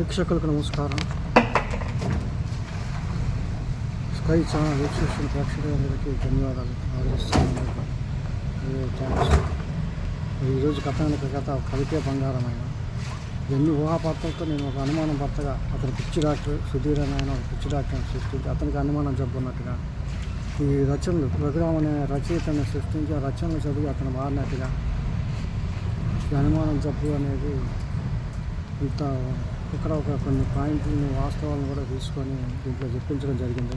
వీక్షకులకు నమస్కారం. Sky channel వీక్షిస్తున్న ప్రేక్షకులందరికీ ధన్యవాదాలు. ఆదరిస్తున్నాను థ్యాంక్స్ ఈరోజు కథానికి కథ కవితే బంగారమైన ఎన్ని ఊహాపాత్రలతో నేను ఒక అనుమానం భర్తగా అతను పిచ్చి డాక్టర్ సుధీర్ అని ఆయన ఒక పిచ్చి డాక్టర్ని సృష్టించి అతనికి అనుమానం జబ్బున్నట్టుగా ఈ రచనలు రఘురామ్ అనే రచయితను సృష్టించి ఆ రచనలు చదివి అతను మారినట్టుగా ఈ అనుమానం జబ్బు అనేది ఇంత ఇక్కడ ఒక కొన్ని పాయింట్లను వాస్తవాలను కూడా తీసుకొని దీంట్లో చెప్పించడం జరిగింది.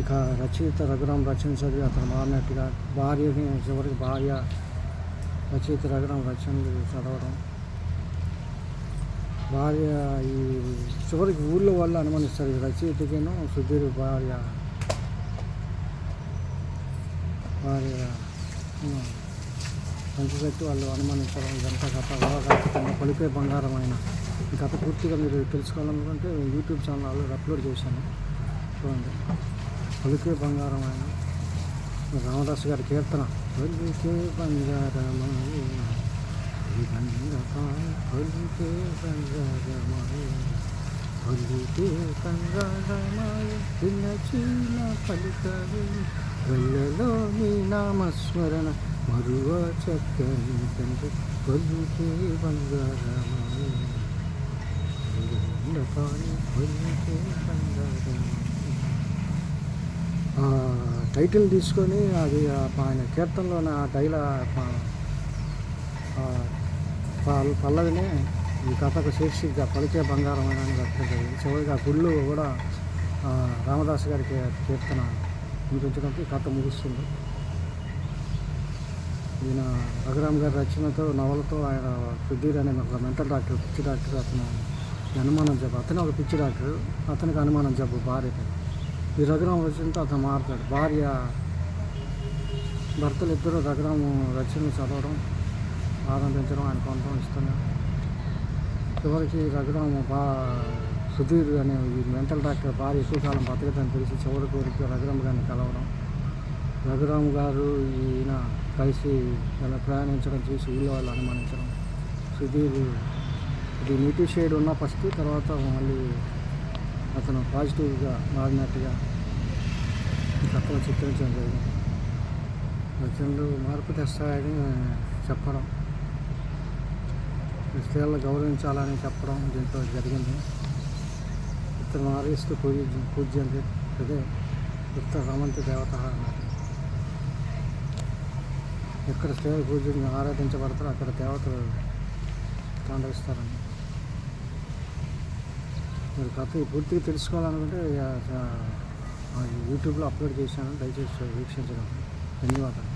ఇక రచయిత రఘురాం రచన చదివి అతను మారినట్టుగా భార్యని చివరికి భార్య రచయిత రఘురాం రచనలు చదవడం. భార్య ఈ చివరికి ఊళ్ళో వాళ్ళు అనుమానిస్తారు ఈ రచయితకేనో సుధీర్ భార్య. భార్య ఉమ్, పంచిపెట్టి వాళ్ళు అనుమానించడం ఇదంతా గత పలికే బంగారం అయినా గత పూర్తిగా మీరు తెలుసుకోవాలనుకుంటే యూట్యూబ్ ఛానల్ ఆల్రెడీ అప్లోడ్ చేశాను. చూడండి. పలికే బంగారం అయినా రామదాస్ గారి కీర్తన. పలికే బంగారమాయ పలికే బంగారమాయ పలికే చిన్న చిన్న పలికలు. వెళ్ళలో నీ నామస్మరణ. మరువ చక్కని తండ్రి పలుకే బంగారమాయ పలుకే ఆ టైటిల్ తీసుకొని అది ఆయన కీర్తనలోని ఆ టైల పల్- పల్లవినే ఈ కథకు శీర్షిక పలికే బంగారం అని పెట్టడం జరిగింది. చివరికి ఆ గుళ్ళు కూడా రామదాస్ గారికి కీర్తన వినిపించడంతో కథ ముగుస్తుంది. ఈయన రఘురామ్ గారి రచనతో నవలతో ఆయన సుధీర్ అనే ఒక మెంటల్ డాక్టర్ పిచ్చి డాక్టర్ అతను అనుమానం జబ్బు అతనే ఒక పిచ్చి డాక్టర్ అతనికి అనుమానం జబ్బు భార్యకి ఈ రఘురామ రచనతో అతను మారుతాడు భార్య భర్తలు ఇద్దరు రఘురాము రచనలు చదవడం ఆనందించడం ఆయన కొనడం ఇష్టంగా చివరికి రఘురాము బా సుధీర్ అనే ఈ మెంటల్ డాక్టర్ భార్య ఎక్కువ కాలం బతకదని తెలిసి చివరి కోరిక రఘురామ్ గారిని కలవడం. రఘురామ్ గారు ఈయన కలిసి అలా ప్రయాణించడం చూసి ఊళ్ళో వాళ్ళు అనుమానించడం. సుధీర్ ఇది నీటి షేడ్ ఉన్న ఫస్ట్ తర్వాత మళ్ళీ అతను పాజిటివ్గా మారినట్టుగా తక్కువ చిత్రించడం జరిగింది. రచనలు మార్పు తెస్తాయని చెప్పడం స్త్రీలను గౌరవించాలని చెప్పడం దీంట్లో జరిగింది. ఇతను ఆరేస్తూ పూజ పూజ్యంతి అదే ఉత్తర రమంతి దేవత అన్నారు. ఎక్కడ స్త్రీలు పూజలు ఆరాధించబడతారో అక్కడ దేవతలు తాండవిస్తారని మీరు కథ పూర్తిగా తెలుసుకోవాలనుకుంటే యూట్యూబ్లో అప్లోడ్ చేశాను. దయచేసి వీక్షించడం ధన్యవాదాలు.